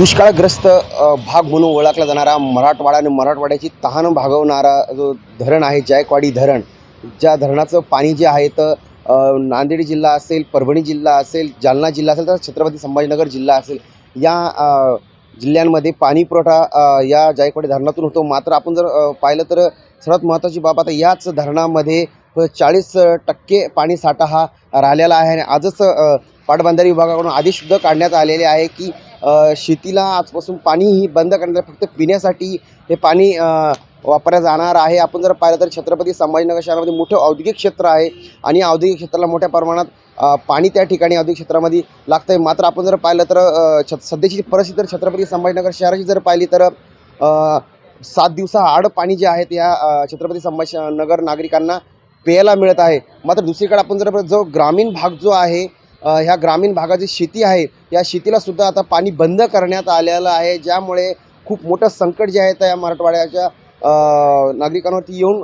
दुष्काळग्रस्त भाग म्हणून ओळखला जाणारा मराठवाडा आणि मराठवाड्याची तहान भागवणारा जो धरण आहे जायकवाडी धरण ज्या धरणाचं पाणी जे आहे तर नांदेड जिल्हा असेल परभणी जिल्हा असेल जालना जिल्हा असेल तर छत्रपती संभाजीनगर जिल्हा असेल या जिल्ह्यांमध्ये पाणी पुरवठा या जायकवाडी धरणातून होतो. मात्र आपण जर पाहिलं तर सर्वात महत्त्वाची बाब आता याच धरणामध्ये चाळीस टक्के पाणी साठा हा राहिलेला आहे आणि आजच अ, पाटबंधारे विभागाकडून आदेशसुद्धा काढण्यात आलेले आहे की शेतीला आजपासून पाणी ही बंद करण्यात फक्त पिण्यासाठी हे पाणी वापरल्या वापरलं जाणार आहे. आपण जर पाहिलं तर छत्रपती संभाजीनगर शहरामध्ये मोठं औद्योगिक क्षेत्र आहे आणि औद्योगिक क्षेत्राला मोठ्या प्रमाणात पाणी त्या ठिकाणी औद्योगिक क्षेत्रामध्ये लागतं आहे मात्र आपण जर पाहिलं तर छ सध्याची परिस्थिती तर छत्रपती संभाजीनगर शहराची जर पाहिली तर सात दिवसाआड पाणी जे आहे ते छत्रपती अ, छत्रपती संभाजीनगर नागरिकांना प्यायला मिळत आहे. मात्र दुसरीकडे आपण जर जो ग्रामीण भाग जो आहे ह्या ग्रामीण भागाची शेती आहे या शेतीलासुद्धा आता पाणी बंद करण्यात आलेलं आहे ज्यामुळे खूप मोठं संकट जे आहे त्या मराठवाड्याच्या नागरिकांवरती येऊन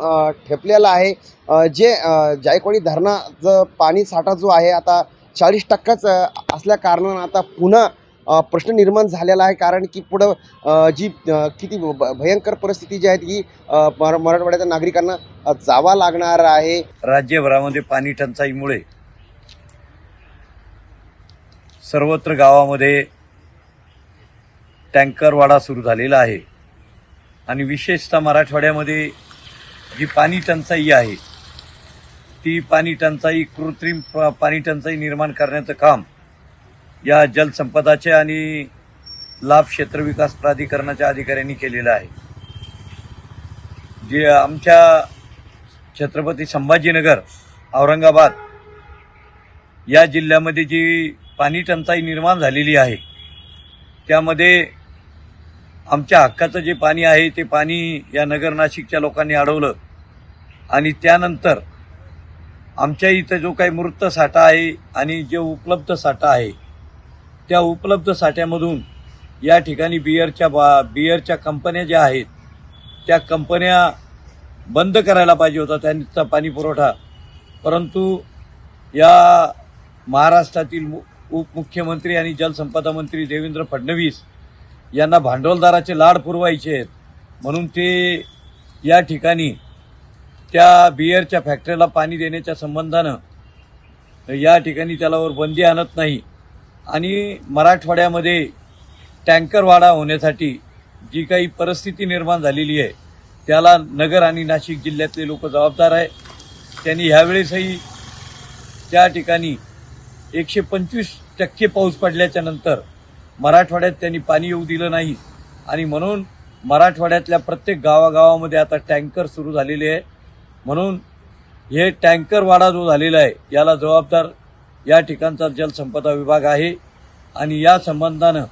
ठेपलेलं आहे. जे जायकवाडी धरणाचं पाणी साठा जो आहे आता चाळीस टक्काच असल्या कारणानं आता पुन्हा प्रश्न निर्माण झालेला आहे. कारण की पुढं जी किती भ भयंकर परिस्थिती जी आहे ती मराठवाड्याच्या नागरिकांना जावा लागणार आहे. राज्यभरामध्ये पाणी टंचाईमुळे सर्वत्र गावामध्ये टँकरवाडा सुरू झालेला आहे. आणि विशेषतः मराठवाड्यामध्ये जी पाणी टंचाई आहे ती पाणी टंचाई कृत्रिम प- पाणी टंचाई निर्माण करण्याचं काम या जलसंपदाचे आणि लाभ क्षेत्र विकास प्राधिकरणाच्या अधिकाऱ्यांनी केलेलं आहे. जे आमच्या छत्रपती संभाजीनगर औरंगाबाद या जिल्ह्यामध्ये जी पाणी टंचाई निर्माण झालेली आहे. त्यामध्ये आमच्या हक्काचं जे पाणी आहे ते पाणी या नगर नाशिकच्या लोकांनी अडवलं. आणि त्यानंतर आमच्या इथं जो काही मृत साठा आहे आणि जे उपलब्ध साठा आहे त्या उपलब्ध साठ्यामधून या ठिकाणी बियरच्या बा बियरच्या कंपन्या ज्या आहेत त्या कंपन्या बंद करायला पाहिजे होता त्यांचा पाणी पुरवठा परंतु या महाराष्ट्रातील मु- उपमुख्यमंत्री आणि जलसंपदा मंत्री देवेंद्र फडणवीस यांना भांडवलदाराचे लाड पुरवायचे आहेत. म्हणून ते या ठिकाणी त्या बियरच्या फॅक्टरीला पाणी देण्याच्या संबंधानं या ठिकाणी त्यालावर बंदी आणत नाही. आणि मराठवाड्यामध्ये टँकरवाडा होण्यासाठी जी काही परिस्थिती निर्माण झालेली आहे त्याला नगर आणि नाशिक जिल्ह्यातले लोक जबाबदार आहे त्यांनी ह्यावेळेसही त्या ठिकाणी एकशे पंचवीस टक्के पाऊस पडल्याच्या नंतर मराठवाड्यात त्यांनी पाणी येऊ दिलं नाही. आणि म्हणून मराठवाड्यातल्या प्रत्येक गावागावामध्ये आता टँकर सुरू झालेले आहे. म्हणून हे टँकरवाडा जो झालेला आहे याला जबाबदार या ठिकाणचा जलसंपदा विभाग आहे. आणि या संबंधानं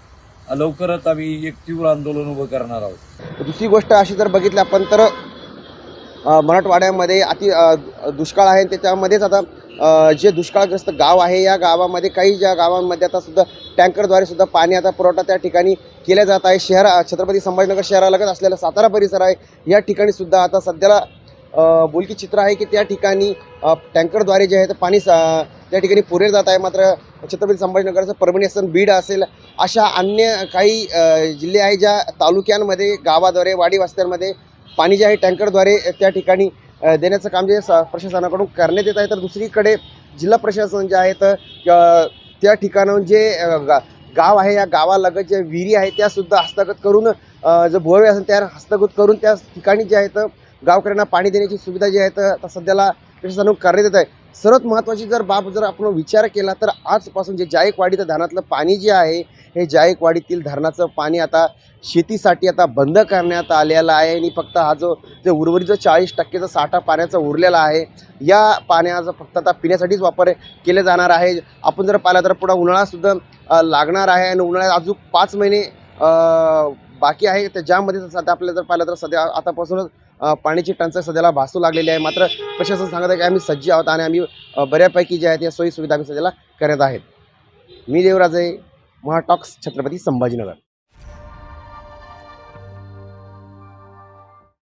लवकरच आम्ही एक तीव्र आंदोलन उभं करणार आहोत. दुसरी गोष्ट अशी जर बघितली आपण तर मराठवाड्यामध्ये अति दुष्काळ आहे त्याच्यामध्येच आता जे दुष्काळग्रस्त गाव आहे या गावामध्ये काही ज्या गावांमध्ये आता सुद्धा टँकरद्वारे सुद्धा पाणी आता पुरवठा त्या ठिकाणी केला जात आहे. शहर छत्रपती संभाजीनगर शहरालगत असलेला सातारा परिसर आहे. या ठिकाणी सुद्धा आता सध्याला बोलकी चित्र आहे की त्या ठिकाणी टँकरद्वारे जे आहे ते पाणी त्या ठिकाणी पुरेल जात आहे. मात्र छत्रपती संभाजीनगरचं परभणी असेल बीड असेल अशा अन्य काही जिल्हे आहे ज्या तालुक्यांमध्ये गावाद्वारे वाडी वस्त्यांमध्ये पाणी जे आहे टँकरद्वारे त्या ठिकाणी देण्याचं काम जे स- प्रशासनाकडून करण्यात येत आहे तर दुसरीकडे जिल्हा प्रशासन जे आहे तर त्या ठिकाणाहून जे गा गाव आहे या गावालगत ज्या विहिरी आहे त्यासुद्धा हस्तगत करून जर जो बोरवे असेल त्या हस्तगत करून त्या ठिकाणी जे आहे तर गावकऱ्यांना पाणी देण्याची सुविधा जी आहे तर आता सध्याला प्रशासनाकडून करण्यात येत आहे. सर्वात महत्त्वाची जर बाब जर आपण विचार केला तर आजपासून जे जायकवाडी तर धरणातलं पाणी जे आहे हे जायकवाडीतील धरणाचं पाणी आता शेतीसाठी आता बंद करण्यात आलेलं आहे आणि फक्त हा जो जे उर्वरित जो चाळीस टक्केचा साठा पाण्याचा उरलेला आहे या पाण्याचा फक्त आता पिण्यासाठीच वापर केले जाणार आहे. आपण जर पाहिलं तर पुढं उन्हाळासुद्धा लागणार आहे आणि उन्हाळ्यात अजून पाच महिने बाकी आहे. तर ज्यामध्ये सध्या आपल्याला जर पाहिलं तर सध्या आतापासूनच पाण्याची टंचाई सध्याला भासू लागलेली आहे. मात्र प्रशासन सांगत आहे की आम्ही सज्ज आहोत आणि आम्ही बऱ्यापैकी जे आहेत या सोयी सुविधा आम्ही सध्याला करत आहेत. मी देवराज आहे महाटॉक्स छत्रपती संभाजीनगर.